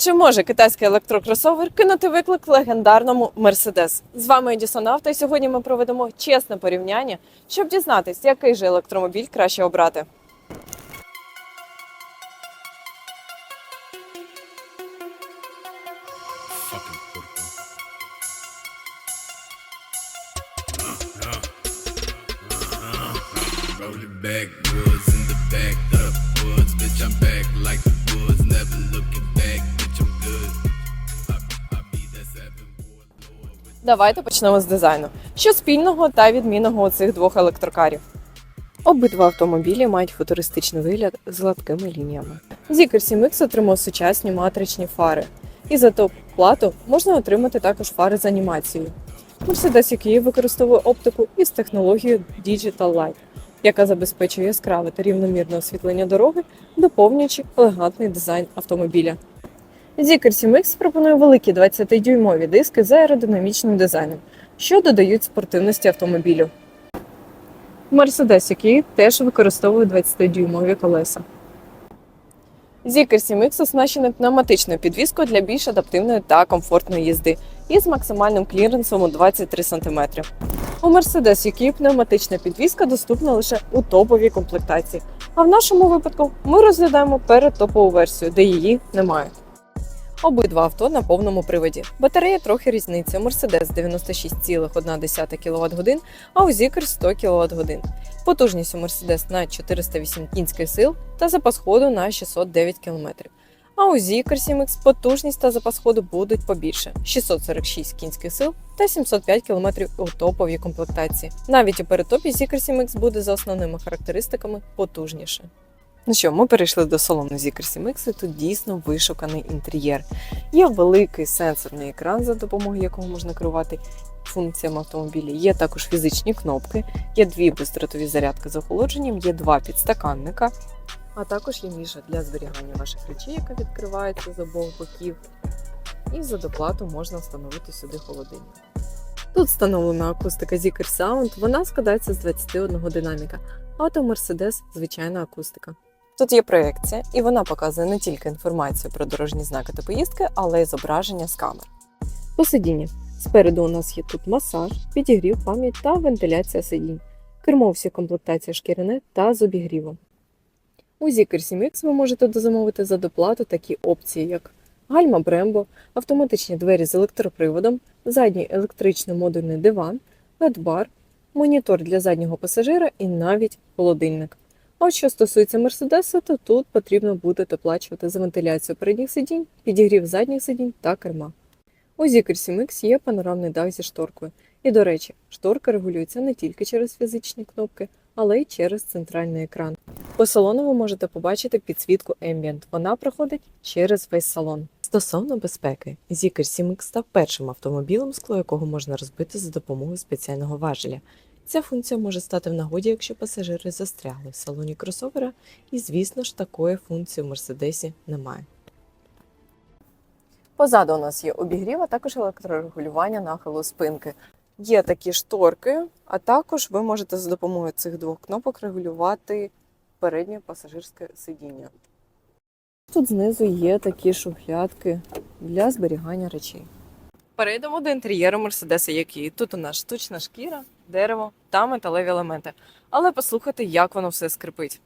Чи може китайський електрокросовер кинути виклик легендарному Мерседес? З вами Едісон Авто, і сьогодні ми проведемо чесне порівняння, щоб дізнатись, який же електромобіль краще обрати. puerco. In the back the woods. Bitch, I'm back like the woods. Never looking back, Давайте почнемо з дизайну. Що спільного та відмінного у цих двох електрокарів? Обидва автомобілі мають футуристичний вигляд з гладкими лініями. Zikr 7X отримав сучасні матричні фари. І за топ плату можна отримати також фари з анімацією. Mercedes EQE використовує оптику із технологією Digital Light, яка забезпечує яскраве та рівномірне освітлення дороги, доповнюючи елегантний дизайн автомобіля. Zikr 7X пропонує великі 20-дюймові диски з аеродинамічним дизайном, що додають спортивності автомобілю. Mercedes EQE теж використовує 20-дюймові колеса. Zikr 7X оснащений пневматичною підвіскою для більш адаптивної та комфортної їзди із максимальним кліренсом у 23 см. У Mercedes EQE пневматична підвіска доступна лише у топовій комплектації, а в нашому випадку ми розглядаємо передтопову версію, де її немає. Обидва авто на повному приводі. Батарея трохи різниця. Mercedes 96,1 кВт а у Zikr 100 кВт. Потужність у Mercedes на 408 кінських сил та запас ходу на 609 км. А у Zikr 7X потужність та запас ходу будуть побільше 646 кінських сил та 705 км у топовій комплектації. Навіть у перетопі Zikr 7X буде за основними характеристиками потужніше. Ну що, ми перейшли до салону Zikr 7X, і тут дійсно вишуканий інтер'єр. Є великий сенсорний екран, за допомогою якого можна керувати функціями автомобіля. Є також фізичні кнопки, є дві бездротові зарядки з охолодженням, є два підстаканника, а також є ніша для зберігання ваших речей, яка відкривається з обох боків. І за доплату можна встановити сюди холодильник. Тут встановлена акустика Zikr Sound, вона складається з 21 динаміка, а от Mercedes звичайна акустика. Тут є проекція, і вона показує не тільки інформацію про дорожні знаки та поїздки, але й зображення з камер. Посидіння. Спереду у нас є тут масаж, підігрів, пам'ять та вентиляція сидінь. Кермо всі комплектація шкіряне та з обігрівом. У Zikr 7X ви можете дозамовити за доплату такі опції, як гальма Brembo, автоматичні двері з електроприводом, задній електричний модульний диван, LED-бар, монітор для заднього пасажира і навіть холодильник. А от що стосується Мерседеса, то тут потрібно буде доплачувати за вентиляцію передніх сидінь, підігрів задніх сидінь та керма. У Zikr 7X є панорамний дах зі шторкою. І, до речі, шторка регулюється не тільки через фізичні кнопки, але й через центральний екран. По салону ви можете побачити підсвітку Ambient. Вона проходить через весь салон. Стосовно безпеки, Zikr 7X став першим автомобілем, скло якого можна розбити за допомогою спеціального важеля. Ця функція може стати в нагоді, якщо пасажири застрягли в салоні кросовера, і, звісно ж, такої функції в Мерседесі немає. Позаду у нас є обігрів, а також електрорегулювання нахилу спинки. Є такі шторки, а також ви можете за допомогою цих двох кнопок регулювати переднє пасажирське сидіння. Тут знизу є такі шухлядки для зберігання речей. Перейдемо до інтер'єру Мерседеса, який тут у нас штучна шкіра, дерево та металеві елементи. Але послухайте, як воно все скрипить.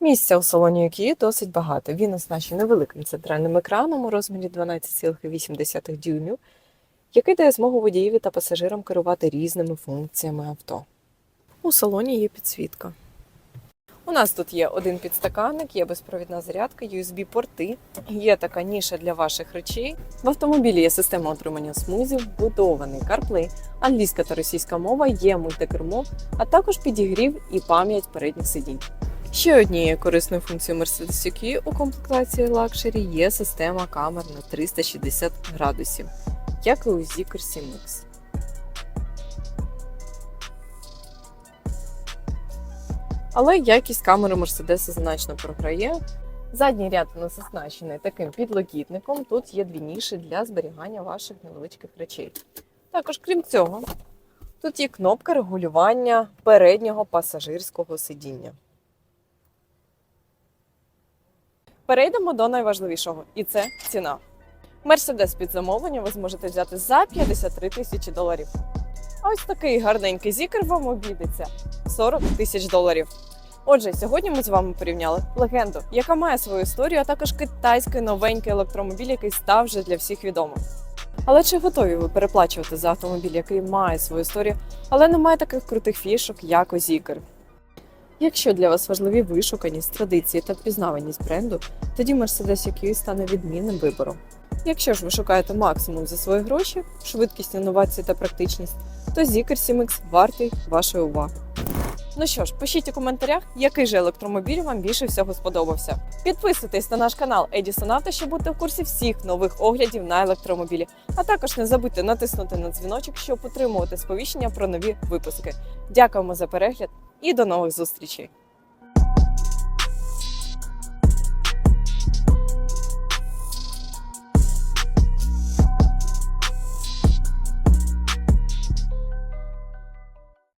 Місця у салоні Kia досить багато. Він оснащений невеликим центральним екраном у розмірі 12,8 дюймів, який дає змогу водієві та пасажирам керувати різними функціями авто. У салоні є підсвітка. У нас тут є один підстаканник, є безпровідна зарядка, USB-порти, є така ніша для ваших речей. В автомобілі є система отримання смузів, вбудований CarPlay, англійська та російська мова, є мультикермо, а також підігрів і пам'ять передніх сидінь. Ще однією корисною функцією Mercedes EQ у комплектації Luxury є система камер на 360 градусів, як і у Zikr 7X. Але якість камери Mercedes значно програє. Задній ряд у нас оснащений таким підлокітником. Тут є дві ніші для зберігання ваших невеличких речей. Також, крім цього, тут є кнопка регулювання переднього пасажирського сидіння. Перейдемо до найважливішого, і це ціна. Мерседес під замовлення ви зможете взяти за 53 тисячі доларів. А ось такий гарненький зікер вам обійдеться 40 тисяч доларів. Отже, сьогодні ми з вами порівняли легенду, яка має свою історію, а також китайський новенький електромобіль, який став вже для всіх відомим. Але чи готові ви переплачувати за автомобіль, який має свою історію, але не має таких крутих фішок, як Озікер? Якщо для вас важливі вишуканість, традиції та впізнаваність бренду, тоді Mercedes EQ стане відмінним вибором. Якщо ж ви шукаєте максимум за свої гроші, швидкість, інновації та практичність, то Zikr 7X вартий вашої уваги. Ну що ж, пишіть у коментарях, який же електромобіль вам більше всього сподобався. Підписуйтесь на наш канал Edison Auto, щоб бути в курсі всіх нових оглядів на електромобілі. А також не забудьте натиснути на дзвіночок, щоб отримувати сповіщення про нові випуски. Дякуємо за перегляд і до нових зустрічей!